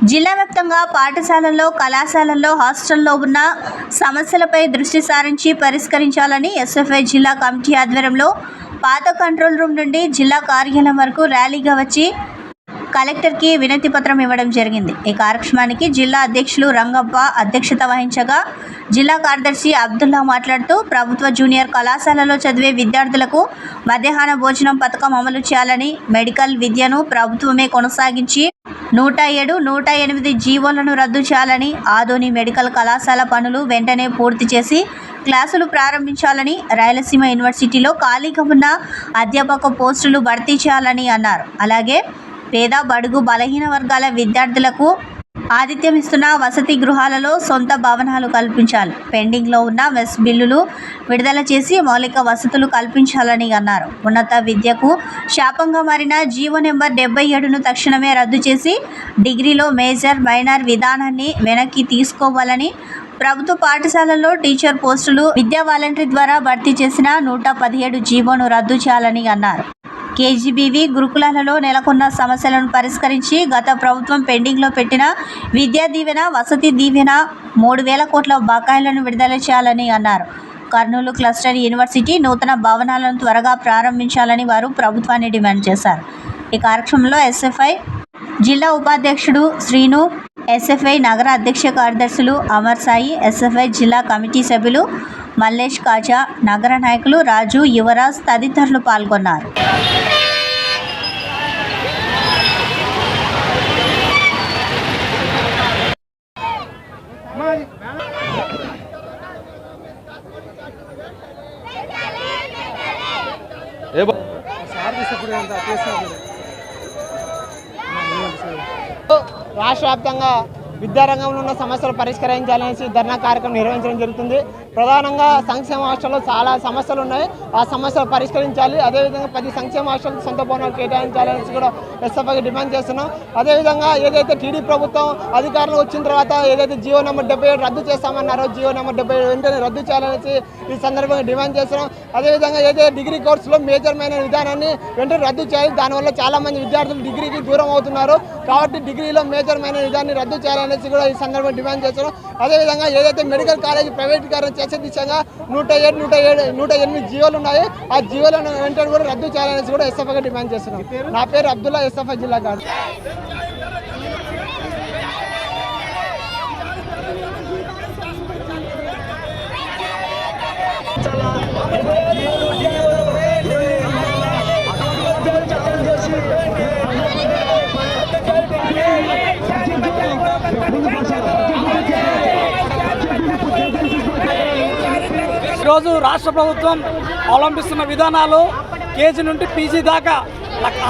జిల్లా వ్యాప్తంగా పాఠశాలల్లో కళాశాలల్లో హాస్టల్లో ఉన్న సమస్యలపై దృష్టి సారించి పరిష్కరించాలని ఎస్ఎఫ్ఐ జిల్లా కమిటీ ఆధ్వర్యంలో పాత కంట్రోల్ రూమ్ నుండి జిల్లా కార్యాలయం వరకు ర్యాలీగా వచ్చి కలెక్టర్కి వినతి పత్రం ఇవ్వడం జరిగింది. ఈ కార్యక్రమానికి జిల్లా అధ్యక్షులు రంగప్ప అధ్యక్షత వహించగా జిల్లా కార్యదర్శి అబ్దుల్లా మాట్లాడుతూ ప్రభుత్వ జూనియర్ కళాశాలలో చదివే విద్యార్థులకు మధ్యాహ్న భోజనం పథకం అమలు చేయాలని మెడికల్ విద్యను ప్రభుత్వమే కొనసాగించి నూట ఏడు నూట ఎనిమిది జీవోలను రద్దు చేయాలని ఆదోని మెడికల్ కళాశాల పనులు వెంటనే పూర్తి చేసి క్లాసులు ప్రారంభించాలని రాయలసీమ యూనివర్సిటీలో ఖాళీగా ఉన్న అధ్యాపక పోస్టులు భర్తీ చేయాలని అన్నారు. అలాగే పేద బడుగు బలహీన వర్గాల విద్యార్థులకు ఆతిథ్యం ఇస్తున్న వసతి గృహాలలో సొంత భవనాలు కల్పించాలి. పెండింగ్లో ఉన్న మెస్ బిల్లులు విడుదల చేసి మౌలిక వసతులు కల్పించాలని అన్నారు. ఉన్నత విద్యకు శాపంగా మారిన జీవో నెంబర్ డెబ్బై ఏడును తక్షణమే రద్దు చేసి డిగ్రీలో మేజర్ మైనర్ విధానాన్ని వెనక్కి తీసుకోవాలని ప్రభుత్వ పాఠశాలల్లో టీచర్ పోస్టులు విద్యా వాలంటరీ ద్వారా భర్తీ చేసిన నూట పదిహేడు జీవోను రద్దు చేయాలని అన్నారు. కేజీబీవీ గురుకులాలలో నెలకొన్న సమస్యలను పరిష్కరించి గత ప్రభుత్వం పెండింగ్లో పెట్టిన విద్యా దీవెన వసతి దీవెన మూడు వేల కోట్ల బకాయిలను విడుదల చేయాలని అన్నారు. కర్నూలు క్లస్టర్ యూనివర్సిటీ నూతన భవనాలను త్వరగా ప్రారంభించాలని వారు ప్రభుత్వాన్ని డిమాండ్ చేశారు. ఈ కార్యక్రమంలో ఎస్ఎఫ్ఐ జిల్లా ఉపాధ్యక్షుడు శ్రీను ఎస్ఎఫ్ఐ నగర అధ్యక్ష కార్యదర్శులు అమర్ సాయి ఎస్ఎఫ్ఐ జిల్లా కమిటీ సభ్యులు మల్లేష్ కాజా నగర నాయకులు రాజు యువరాజ్ తదితరులు పాల్గొన్నారు. ఏ రాష్ట్ర వ్యాప్తంగా విద్యారంగంలో ఉన్న సమస్యలు పరిష్కరించాలనేసి ధర్నా కార్యక్రమం నిర్వహించడం జరుగుతుంది. ప్రధానంగా సంక్షేమ హాస్టల్లో చాలా సమస్యలు ఉన్నాయి. ఆ సమస్యలు పరిష్కరించాలి. అదేవిధంగా పది సంక్షేమ హాస్టల్ సొంత భవనాలు కేటాయించాలనేసి కూడా ఎస్ఎఫ్ఐకి డిమాండ్ చేస్తున్నాం. అదేవిధంగా ఏదైతే టీడీ ప్రభుత్వం అధికారంలో వచ్చిన తర్వాత ఏదైతే జియో నెంబర్ డెబ్బై ఏడు రద్దు చేస్తామన్నారో జియో నెంబర్ డెబ్బై ఏడు వెంటనే రద్దు చేయాలనేసి ఈ సందర్భంగా డిమాండ్ చేస్తున్నాం. అదేవిధంగా ఏదైతే డిగ్రీ కోర్సులో మేజర్మైన విధానాన్ని వెంటనే రద్దు చేయాలి. దానివల్ల చాలామంది విద్యార్థులు డిగ్రీకి దూరం అవుతున్నారు. కాబట్టి డిగ్రీలో మేజర్మైన విధాన్ని రద్దు చేయాలనేసి కూడా ఈ సందర్భంగా డిమాండ్ చేస్తున్నాం అదేవిధంగా ఏదైతే మెడికల్ కాలేజ్ ప్రైవేటీకరణ చేసే దిశగా నూట ఏడు నూట ఏడు నూట ఎనిమిది జీవోలు ఉన్నాయి. ఆ జీవోలను వెంటనే కూడా రద్దు చేయాలనేసి కూడా ఎస్ఎఫ్ఐగా డిమాండ్ చేస్తున్నాం. నా పేరు అబ్దుల్లా ఎస్ఎఫ్ఐ జిల్లా గారు. ఈరోజు రాష్ట్ర ప్రభుత్వం అవలంబిస్తున్న విధానాలు కేజీ నుండి పీజీ దాకా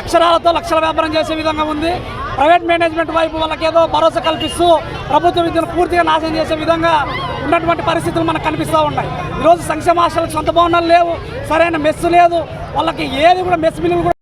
అక్షరాలతో లక్షల వ్యాపారం చేసే విధంగా ఉంది. ప్రైవేట్ మేనేజ్మెంట్ వైపు వాళ్ళకి ఏదో భరోసా కల్పిస్తూ ప్రభుత్వ విద్యను పూర్తిగా నాశనం చేసే విధంగా ఉన్నటువంటి పరిస్థితులు మనకు కనిపిస్తూ ఉన్నాయి. ఈరోజు సంక్షేమ ఆశలకు సొంత భవనాలు లేవు సరైన మెస్సు లేదు. వాళ్ళకి ఏది కూడా మెస్ బిల్లులు కూడా